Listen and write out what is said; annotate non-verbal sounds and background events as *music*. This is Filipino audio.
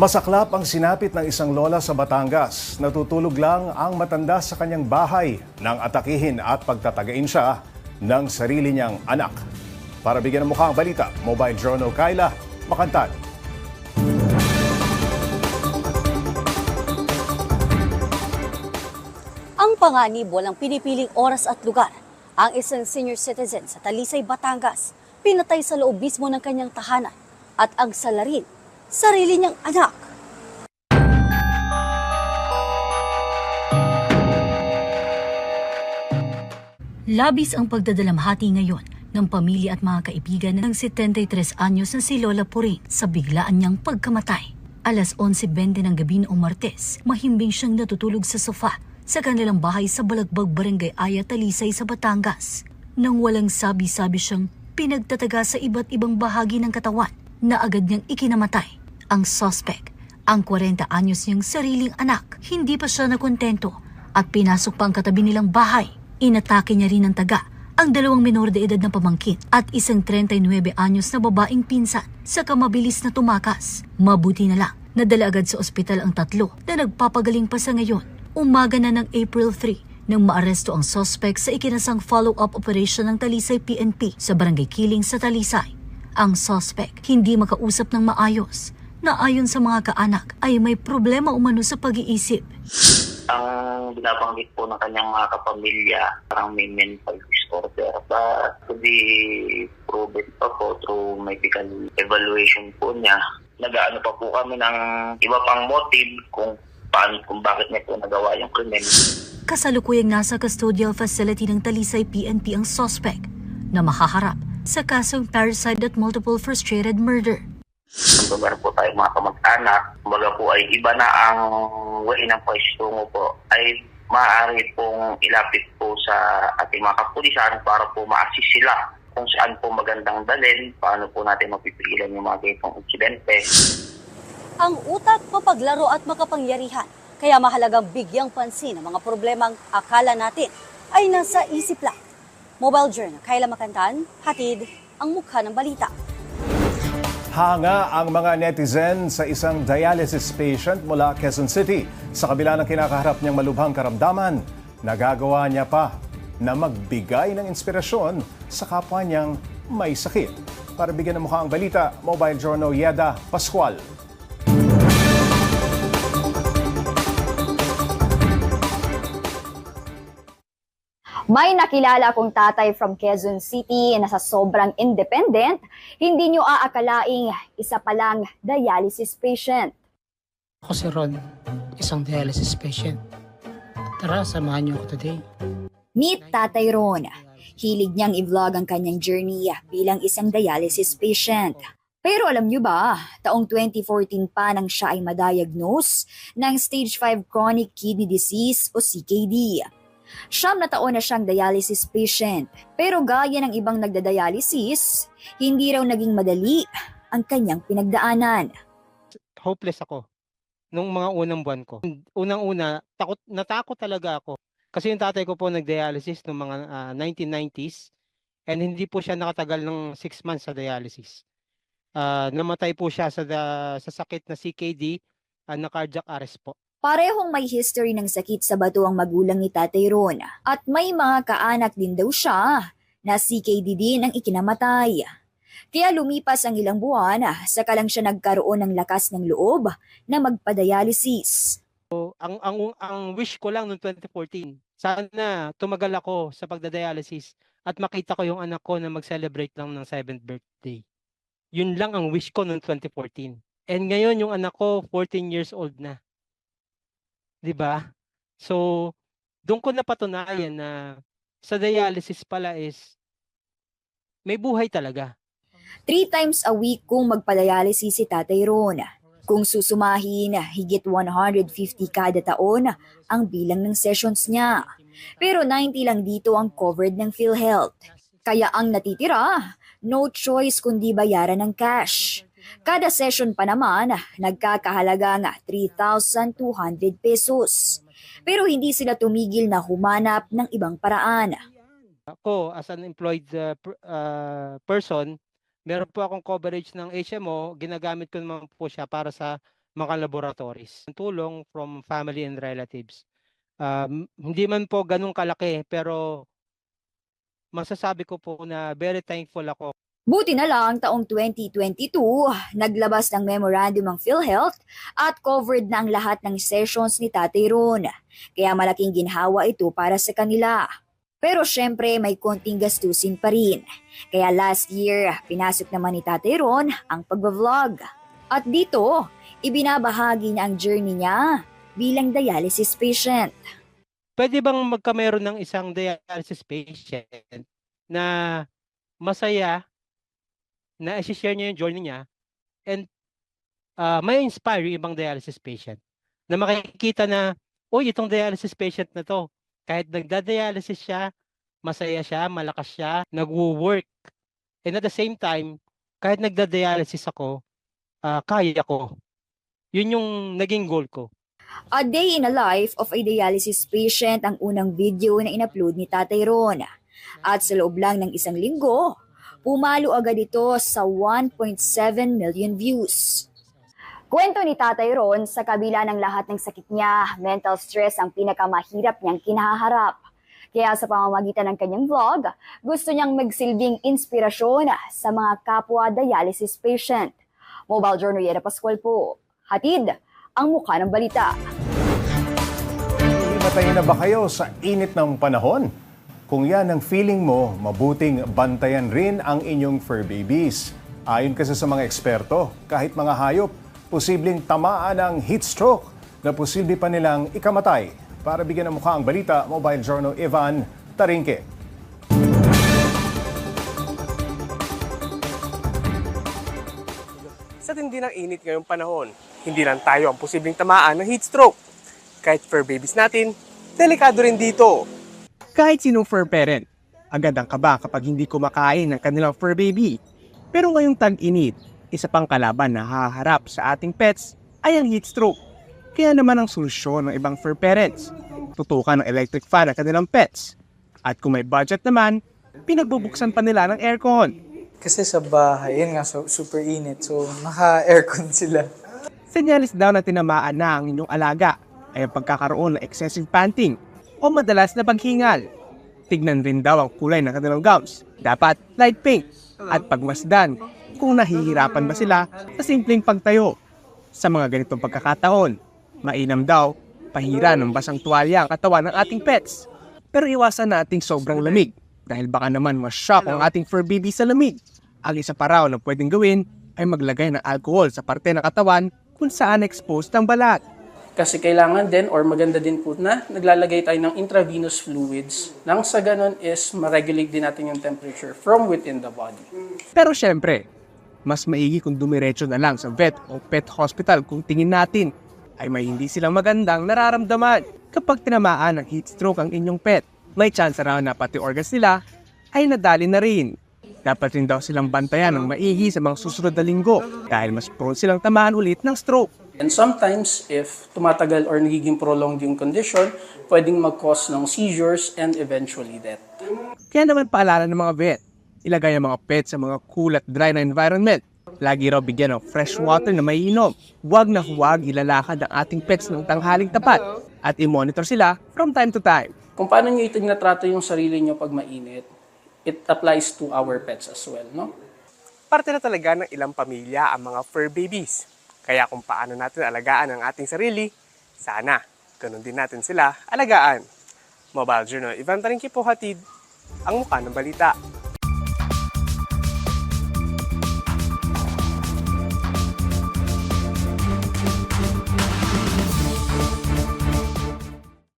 Masaklap ang sinapit ng isang lola sa Batangas. Natutulog lang ang matanda sa kanyang bahay nang atakihin at pagtatagain siya ng sarili niyang anak. Para bigyan ng mukha ang balita, Mobile Journal Kyla, Makantan. Ang panganib walang pinipiling oras at lugar. Ang isang senior citizen sa Talisay, Batangas, pinatay sa loob mismo ng kanyang tahanan at ang salarin, sarili niyang anak. Labis ang pagdadalamhati ngayon ng pamilya at mga kaibigan ng 73 anyos na si Lola Purin sa biglaan niyang pagkamatay. Alas 11.20 ng gabi noong Martes, mahimbing siyang natutulog sa sofa sa kanilang bahay sa Balagbag, Barangay Aya, Talisay sa Batangas. Nang walang sabi-sabi siyang pinagtataga sa iba't ibang bahagi ng katawan na agad niyang ikinamatay. Ang suspect, ang 40 anyos niyang sariling anak, hindi pa siya nakontento at pinasok pa ang katabi nilang bahay. Inatake niya rin ng taga ang dalawang minor de edad na pamangkin at isang 39 anyos na babaeng pinsan sa kamabilis na tumakas. Mabuti na lang, nadala agad sa ospital ang tatlo na nagpapagaling pa sa ngayon. Umaga na ng April 3 nang maaresto ang suspect sa ikinasang follow-up operation ng Talisay PNP sa Barangay Kiling sa Talisay. Ang suspect hindi makausap ng maayos na ayon sa mga kaanak ay may problema umano sa pag-iisip. ang binabanggit po ng kanyang mga kapamilya, parang may mental disorder. But to be proven pa po through medical evaluation po niya, nag-ano pa po kami ng iba pang motive kung paano, kung bakit niya po nagawa yung krimen. Kasalukuyang nasa custodial facility ng Talisay PNP ang suspect na mahaharap sa kasong parricide at multiple frustrated murder. Meron po tayo mga kamag-anak, kumbaga po ay iba na ang way ng pagsitungo po, ay maaari pong ilapit po sa ating mga kapulisan para po ma-assist sila kung saan po magandang dalhin, paano po natin mapipigilan yung mga ganitong insidente. Ang utak, mapaglaro at makapangyarihan. Kaya mahalagang bigyang pansin ang mga problemang akala natin ay nasa isip lang. Mobile Journal, Kayla Makantan, hatid ang mukha ng balita. Hanga ang mga netizen sa isang dialysis patient mula Quezon City. Sa kabila ng kinakaharap niyang malubhang karamdaman, nagagawa niya pa na magbigay ng inspirasyon sa kapwa niyang may sakit. Para bigyan ng mukha ang balita, Mobile Journal Yeda Pascual. May nakilala akong tatay from Quezon City na sa sobrang independent, hindi nyo aakalaing isa palang dialysis patient. Ako si Ron, isang dialysis patient. Tara, samahan niyo ako today. Meet Tatay Ron. Hilig niyang i-vlog ang kanyang journey bilang isang dialysis patient. Pero alam niyo ba, taong 2014 pa nang siya ay madiagnose ng stage 5 chronic kidney disease o CKD. Siyam na taon na siyang dialysis patient. Pero gaya ng ibang nagda-dialysis, hindi raw naging madali ang kanyang pinagdaanan. Hopeless ako nung mga unang buwan ko. Unang-una, takot, natakot talaga ako. Kasi yung tatay ko po nag-dialysis noong mga ah, 1990s and hindi po siya nakatagal ng 6 months sa dialysis. Ah, namatay po siya sa, da- sa sakit na CKD ah, na cardiac arrest po. Parehong may history ng sakit sa bato ang magulang ni Tatay Ron at may mga kaanak din daw siya na CKD din ang ikinamatay. Kaya lumipas ang ilang buwan, saka lang siya nagkaroon ng lakas ng loob na magpadialysis. ang ang ang wish ko lang noong 2014 sana tumagal ako sa pagda-dialysis at makita ko yung anak ko na mag-celebrate lang ng 7th birthday. Yun lang ang wish ko noong 2014. And ngayon yung anak ko 14 years old na. 'Di ba? So doon ko napatunayan na sa dialysis pala is may buhay talaga. Three times a week kung magpadialysis si Tatay Ron. Kung susumahin, higit 150 kada taon ang bilang ng sessions niya. Pero 90 lang dito ang covered ng PhilHealth. Kaya ang natitira, no choice kundi bayaran ng cash. Kada session pa naman, nagkakahalaga nga 3,200 pesos. Pero hindi sila tumigil na humanap ng ibang paraan. Ako as an employed uh, uh, person, meron po akong coverage ng HMO, ginagamit ko naman po siya para sa mga laboratories. Tulong from family and relatives. Um, hindi man po ganun kalaki pero masasabi ko po na very thankful ako Buti na lang taong 2022, naglabas ng memorandum ang PhilHealth at covered na ang lahat ng sessions ni Tatay Ron. Kaya malaking ginhawa ito para sa kanila. Pero syempre may konting gastusin pa rin. Kaya last year, pinasok naman ni Tatay Ron ang pagbablog. At dito, ibinabahagi niya ang journey niya bilang dialysis patient. pwede bang magkameron ng isang dialysis patient na masaya na i-share niya yung journey niya and uh, may inspire yung ibang dialysis patient na makikita na uy itong dialysis patient na to kahit nagda-dialysis siya masaya siya malakas siya nagwo-work. And at the same time kahit nagda-dialysis ako ah, kaya ko. Yun yung naging goal ko. A day in a life of a dialysis patient ang unang video na inupload ni Tatay Ron. At sa loob lang ng isang linggo, pumalo agad ito sa 1.7 million views. Kwento ni Tatay Ron, sa kabila ng lahat ng sakit niya, mental stress ang pinakamahirap niyang kinaharap. Kaya sa pamamagitan ng kanyang vlog, gusto niyang magsilbing inspirasyon sa mga kapwa dialysis patient. Mobile Journal Yera Pascual po. Hatid ang mukha ng balita. Himatayin na ba kayo sa init ng panahon? Kung yan ang feeling mo, mabuting bantayan rin ang inyong fur babies. Ayon kasi sa mga eksperto, kahit mga hayop, posibleng tamaan ng heat stroke na posible pa nilang ikamatay. Para bigyan ng mukha ang balita, Mobile Journal Ivan Tarinque. Sa tindi ng init ngayong panahon, hindi lang tayo ang posibleng tamaan ng heat stroke. Kahit fur babies natin, delikado rin dito. Kahit sinong fur parent, agad ang kaba kapag hindi kumakain ng kanilang fur baby. Pero ngayong tag-init, isa pang kalaban na haharap sa ating pets ay ang heat stroke. Kaya naman ang solusyon ng ibang fur parents, tutukan ng electric fan ang kanilang pets. At kung may budget naman, pinagbubuksan pa nila ng aircon. Kasi sa bahay, yun nga, so, super init. So, naka-aircon *laughs* sila. Senyalis daw na tinamaan na ang inyong alaga ay ang pagkakaroon ng excessive panting o madalas na paghingal. Tignan rin daw ang kulay ng kanilang gums. Dapat light pink at pagmasdan kung nahihirapan ba sila sa simpleng pagtayo. Sa mga ganitong pagkakataon, mainam daw pahira ng basang tuwalya ang katawan ng ating pets. Pero iwasan nating sobrang lamig dahil baka naman ma-shock ang ating fur baby sa lamig. Ang isa pa raw na pwedeng gawin ay maglagay ng alcohol sa parte ng katawan kung saan exposed ang balat. Kasi kailangan din or maganda din po na naglalagay tayo ng intravenous fluids nang sa ganun is ma-regulate din natin yung temperature from within the body. Pero syempre, mas maigi kung dumiretso na lang sa vet o pet hospital kung tingin natin ay may hindi silang magandang nararamdaman. Kapag tinamaan ng heat stroke ang inyong pet, may chance raw na pati organs nila ay nadali na rin. Dapat rin daw silang bantayan ng maigi sa mga susunod na linggo dahil mas prone silang tamaan ulit ng stroke. And sometimes, if tumatagal or nagiging prolonged yung condition, pwedeng mag-cause ng seizures and eventually death. Kaya naman paalala ng mga vet, ilagay ang mga pet sa mga cool at dry na environment. Lagi raw bigyan ng fresh water na maiinom. Huwag na huwag ilalakad ang ating pets ng tanghaling tapat at i-monitor sila from time to time. Kung paano nyo itinatrato yung sarili nyo pag mainit, it applies to our pets as well, no? Parte na talaga ng ilang pamilya ang mga fur babies. Kaya kung paano natin alagaan ang ating sarili, sana ganun din natin sila alagaan. Mobile Journal, Ivan Taringki po hatid, ang mukha ng balita.